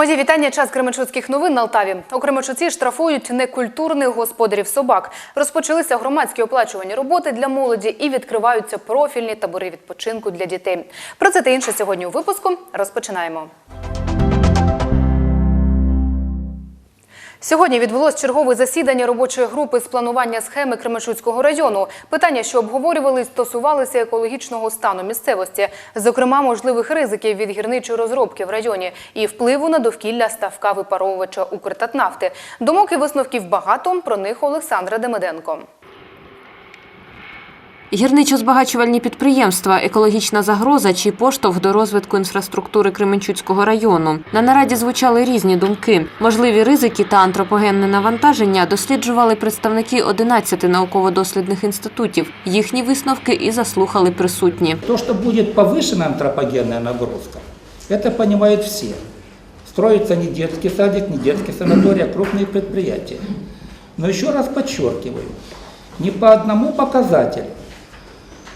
Мої вітання. Час Кременчуцьких новин на Алтаві. У Кременчуці штрафують некультурних господарів собак. Розпочалися громадські оплачувані роботи для молоді і відкриваються профільні табори відпочинку для дітей. Про це та інше сьогодні у випуску. Розпочинаємо. Сьогодні відбулось чергове засідання робочої групи з планування схеми Кременчуцького району. Питання, що обговорювали, стосувалися екологічного стану місцевості, зокрема можливих ризиків від гірничої розробки в районі і впливу на довкілля ставка випаровувача Укртатнафти. Думок і висновків багато. Про них Олександра Демиденко. Гірничо-збагачувальні підприємства, екологічна загроза чи поштовх до розвитку інфраструктури Кременчуцького району. На нараді звучали різні думки. Можливі ризики та антропогенне навантаження досліджували представники 11 науково-дослідних інститутів. Їхні висновки і заслухали присутні. То, что будет повышенная антропогенная нагрузка, это понимают все. Строится не детский садик, не детский санаторий, а крупные предприятия. Но еще раз подчеркиваю, ни по одному показателю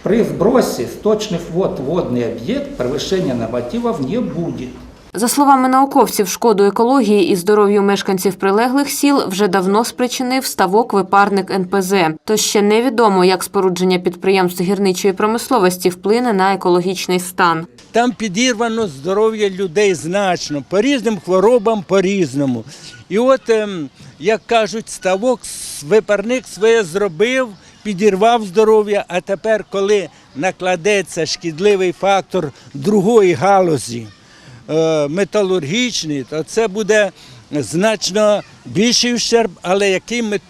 при сбросе сточных вод в водный объект превышения нормативов не будет. За словами науковців, шкоду екології і здоров'ю мешканців прилеглих сіл вже давно спричинив ставок випарник НПЗ. Тож ще невідомо, як спорудження підприємств гірничої промисловості вплине на екологічний стан. Там підірвано здоров'я людей значно, по різним хворобам по-різному. І от, ем, як кажуть, ставок, с- випарник своє зробив, підірвав здоров'я, а тепер, коли накладеться шкідливий фактор другої галузі, е, металургічний, то це буде значно більший ущерб, але який ми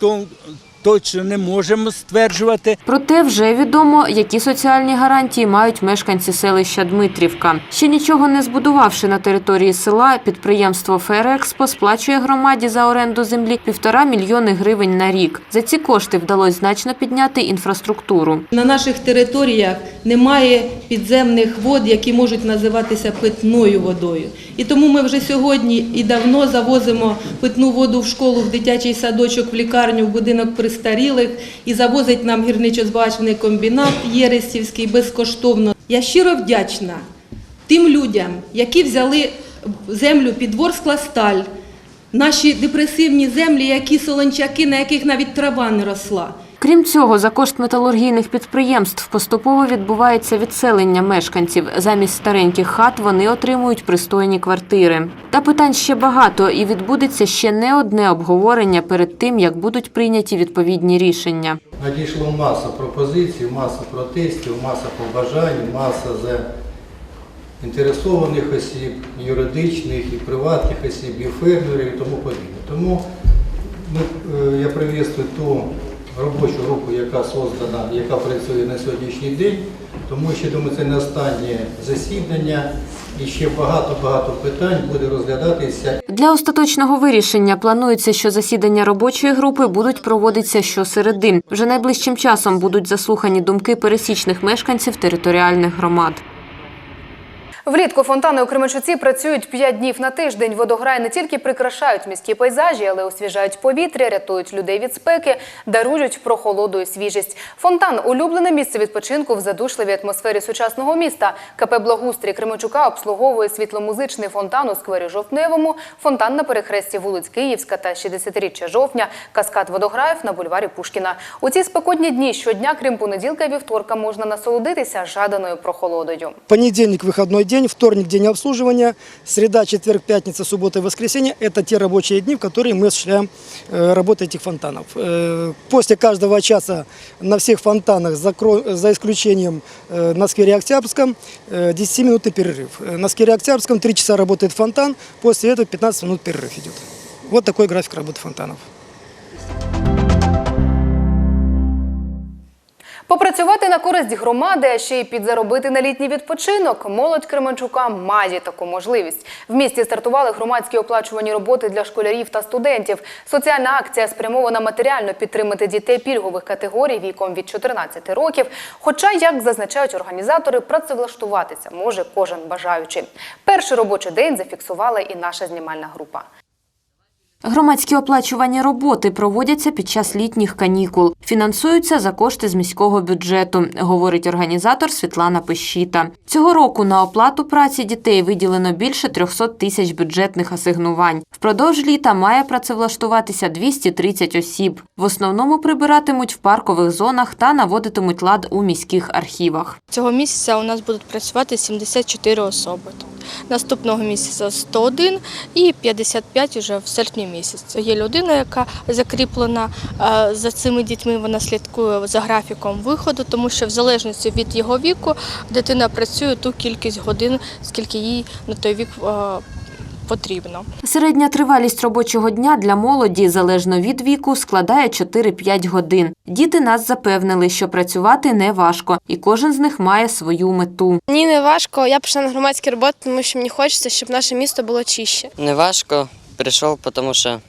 точно не можемо стверджувати. Проте вже відомо, які соціальні гарантії мають мешканці селища Дмитрівка. Ще нічого не збудувавши на території села, підприємство Ферекспо сплачує громаді за оренду землі півтора мільйони гривень на рік. За ці кошти вдалося значно підняти інфраструктуру. На наших територіях немає підземних вод, які можуть називатися питною водою. І тому ми вже сьогодні і давно завозимо питну воду в школу, в дитячий садочок, в лікарню, в будинок престарілих і завозить нам гірничо-збагачений комбінат Єресівський безкоштовно. Я щиро вдячна тим людям, які взяли землю під Ворскла сталь, наші депресивні землі, які солончаки, на яких навіть трава не росла. Крім цього, за кошт металургійних підприємств поступово відбувається відселення мешканців. Замість стареньких хат вони отримують пристойні квартири. Та питань ще багато, і відбудеться ще не одне обговорення перед тим, як будуть прийняті відповідні рішення. Надійшло маса пропозицій, маса протестів, маса побажань, маса заінтересованих осіб, юридичних і приватних осіб, і фермерів і тому подібне. Тому е, я привітствую ту робочу групу, яка создана, яка працює на сьогоднішній день, тому що думаю, це не останнє засідання і ще багато-багато питань буде розглядатися Для остаточного вирішення планується, що засідання робочої групи будуть проводитися щосереди. Вже найближчим часом будуть заслухані думки пересічних мешканців територіальних громад. Влітку фонтани у Кременчуці працюють 5 днів на тиждень. Водограї не тільки прикрашають міські пейзажі, але освіжають повітря, рятують людей від спеки, дарують прохолоду і свіжість. Фонтан улюблене місце відпочинку в задушливій атмосфері сучасного міста. КП Благустрій Кременчука обслуговує світломузичний фонтан у сквері Жовтневому, фонтан на перехресті вулиць Київська та 60-річчя жовтня, каскад водограїв на бульварі Пушкіна. У ці спекотні дні щодня, крім понеділка і вівторка, можна насолодитися жаданою прохолодою. Понедельник – выходной день, вторник – день обслуживания, среда, четверг, пятница, суббота и воскресенье – это те рабочие дни, в которые мы осуществляем э, работу этих фонтанов. Э, После каждого часа на всех фонтанах, за исключением э, на сквере Октябрьском, э, 10-минутный перерыв. На сквере Октябрьском 3 часа работает фонтан, после этого 15 минут перерыв идет. Вот такой график работы фонтанов. Попрацювати на користь громади, а ще й підзаробити на літній відпочинок. Молодь Кременчука має таку можливість. В місті стартували громадські оплачувані роботи для школярів та студентів. Соціальна акція спрямована матеріально підтримати дітей пільгових категорій віком від 14 років. Хоча, як зазначають організатори, працевлаштуватися може кожен бажаючий. Перший робочий день зафіксувала і наша знімальна група. Громадські оплачувані роботи проводяться під час літніх канікул, фінансуються за кошти з міського бюджету, говорить організатор Світлана Пещіта. Цього року на оплату праці дітей виділено більше 300 тисяч бюджетних асигнувань. Впродовж літа має працевлаштуватися 230 осіб. В основному прибиратимуть в паркових зонах та наводитимуть лад у міських архівах. Цього місяця у нас будуть працювати 74 особи. Наступного місяця 101 і 55 вже в серпні місяці. Є людина, яка закріплена е, за цими дітьми, вона слідкує за графіком виходу, тому що в залежності від його віку дитина працює ту кількість годин, скільки їй на той вік е, потрібно. Середня тривалість робочого дня для молоді, залежно від віку, складає 4-5 годин. Діти нас запевнили, що працювати не важко, і кожен з них має свою мету. Мені не важко. Я пішла на громадські роботи, тому що мені хочеться, щоб наше місто було чище. Не важко. Прийшов, тому що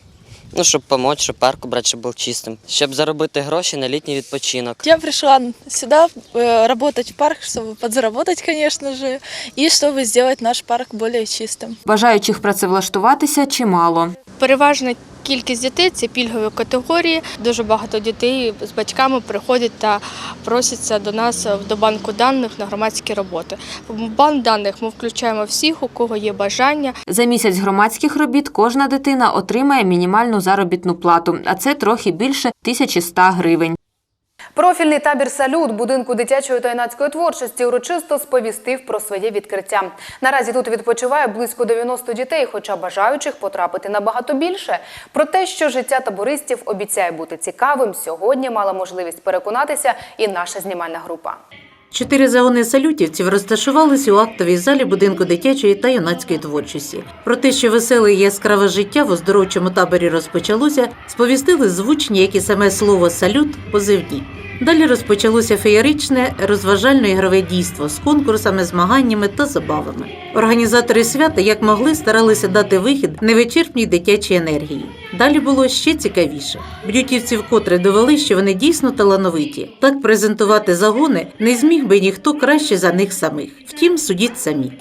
ну, щоб допомогти, щоб парк убрати, щоб був чистим. Щоб заробити гроші на літній відпочинок. Я пришла сюда э, работать в парк, чтобы подзаработать, конечно же, и чтобы сделать наш парк более чистым. Бажаючих працевлаштуватися чимало. Переважна кількість дітей це пільгові категорії. Дуже багато дітей з батьками приходять та просяться до нас до банку даних на громадські роботи. В банк даних ми включаємо всіх, у кого є бажання. За місяць громадських робіт кожна дитина отримає мінімальну заробітну плату, а це трохи більше 1100 гривень. Профільний табір «Салют» будинку дитячої та юнацької творчості урочисто сповістив про своє відкриття. Наразі тут відпочиває близько 90 дітей, хоча бажаючих потрапити набагато більше. Про те, що життя табористів обіцяє бути цікавим, сьогодні мала можливість переконатися і наша знімальна група. Чотири загони салютівців розташувалися у актовій залі будинку дитячої та юнацької творчості. Про те, що веселе і яскраве життя в оздоровчому таборі розпочалося, сповістили звучні, як і саме слово салют позивні. Далі розпочалося феєричне розважально-ігрове дійство з конкурсами, змаганнями та забавами. Організатори свята як могли старалися дати вихід невичерпній дитячій енергії. Далі було ще цікавіше. Б'ютівці вкотре довели, що вони дійсно талановиті. Так презентувати загони не зміг би ніхто краще за них самих. Втім, судіть самі.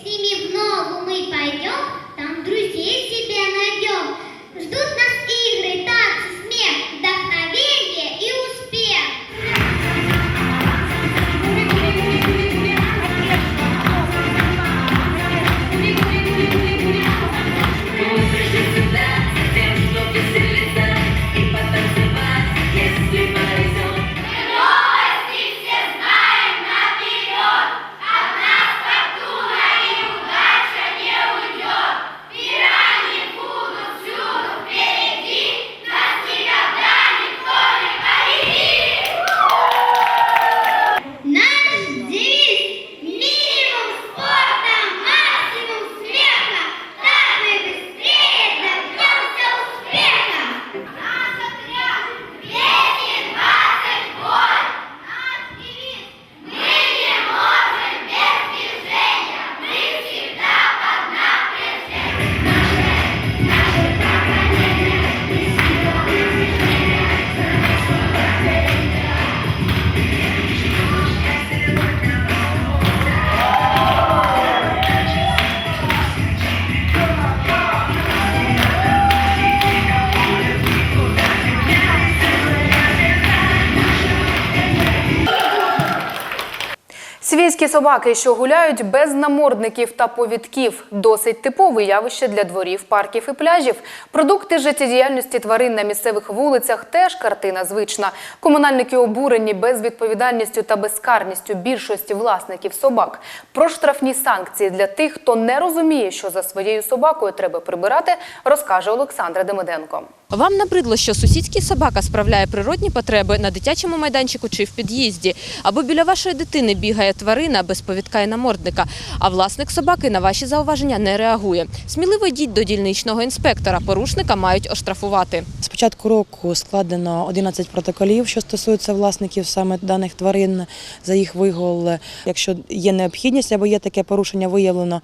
Свійські собаки, що гуляють без намордників та повідків, досить типове явище для дворів, парків і пляжів. Продукти життєдіяльності тварин на місцевих вулицях теж картина звична. Комунальники обурені безвідповідальністю та безкарністю більшості власників собак. Про штрафні санкції для тих, хто не розуміє, що за своєю собакою треба прибирати, розкаже Олександра Демиденко. Вам набридло, що сусідський собака справляє природні потреби на дитячому майданчику чи в під'їзді, або біля вашої дитини бігає тварина без повідка і намордника, а власник собаки на ваші зауваження не реагує. Сміливо йдіть до дільничного інспектора. Порушника мають оштрафувати. З початку року складено 11 протоколів, що стосуються власників саме даних тварин за їх вигул. Якщо є необхідність або є таке порушення виявлено,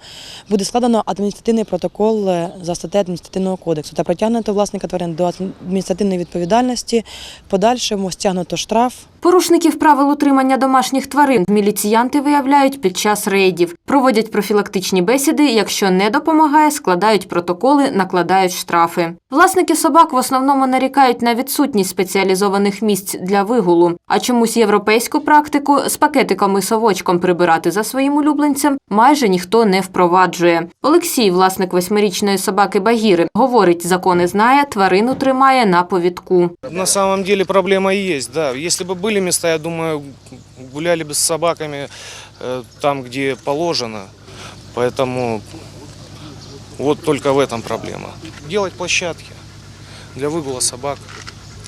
буде складено адміністративний протокол за статтею адміністративного кодексу та притягнуто власника тварин до адміністративної відповідальності. Подальшому стягнуто штраф Порушників правил утримання домашніх тварин міліціянти виявляють під час рейдів, проводять профілактичні бесіди. Якщо не допомагає, складають протоколи, накладають штрафи. Власники собак в основному нарікають на відсутність спеціалізованих місць для вигулу. А чомусь європейську практику з пакетиком і совочком прибирати за своїм улюбленцем майже ніхто не впроваджує. Олексій, власник восьмирічної собаки Багіри, говорить, закони знає, тварину тримає на повідку. На самом деле проблема есть, да. Если бы были места, я думаю, гуляли бы с собаками э, там, где положено. Поэтому вот только в этом проблема. Делать площадки для выгула собак,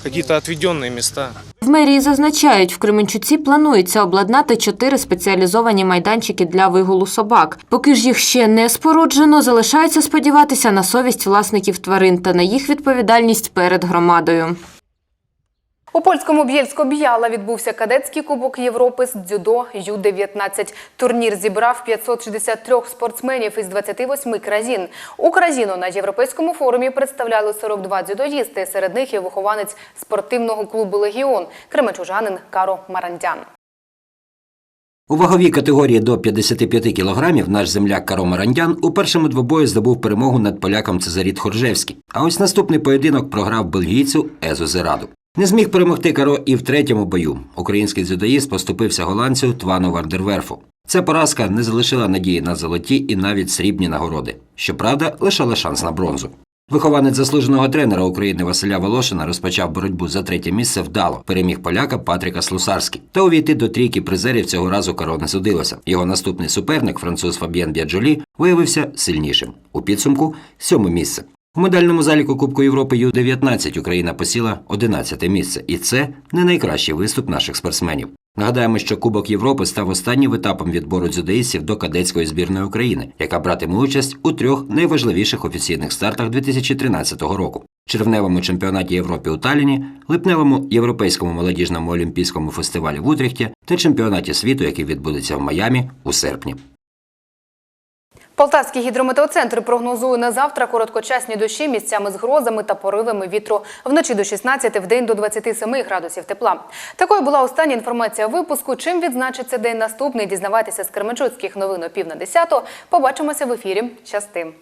какие-то отведенные места. В мерії зазначають, в Кременчуці планується обладнати чотири спеціалізовані майданчики для вигулу собак. Поки ж їх ще не споруджено, залишається сподіватися на совість власників тварин та на їх відповідальність перед громадою. У польському Б'єльсько-Б'яла відбувся кадетський кубок Європи з дзюдо Ю-19. Турнір зібрав 563 спортсменів із 28 країн. Україну на європейському форумі представляли 42 дзюдоїсти. Серед них і вихованець спортивного клубу Легіон кременчужанин Каро Марандян. У ваговій категорії до 55 кілограмів наш земляк Каро Марандян у першому двобої здобув перемогу над поляком Цезаріт Хоржевський. А ось наступний поєдинок програв бельгійцю Езу Зераду. Не зміг перемогти Каро і в третьому бою. Український дзюдоїст поступився голландцю Твану Вардерверфу. Ця поразка не залишила надії на золоті і навіть срібні нагороди. Щоправда, лишала шанс на бронзу. Вихованець заслуженого тренера України Василя Волошина розпочав боротьбу за третє місце вдало. Переміг поляка Патріка Слусарський. Та увійти до трійки призерів цього разу Каро не судилося. Його наступний суперник, француз Фаб'єн Б'яджолі, виявився сильнішим. У підсумку сьоме місце. У медальному заліку Кубку Європи Ю-19 Україна посіла 11 місце, і це не найкращий виступ наших спортсменів. Нагадаємо, що Кубок Європи став останнім етапом відбору дзюдоїстів до кадетської збірної України, яка братиме участь у трьох найважливіших офіційних стартах 2013 року: червневому чемпіонаті Європи у Талліні, липневому європейському молодіжному олімпійському фестивалі в Утрехті та чемпіонаті світу, який відбудеться в Майамі у серпні. Полтавський гідрометеоцентр прогнозує на завтра короткочасні дощі місцями з грозами та поривами вітру вночі до 16, в день до 27 градусів тепла. Такою була остання інформація випуску. Чим відзначиться день наступний? Дізнавайтеся з Кременчуцьких новин о пів на 10. Побачимося в ефірі. Щастим!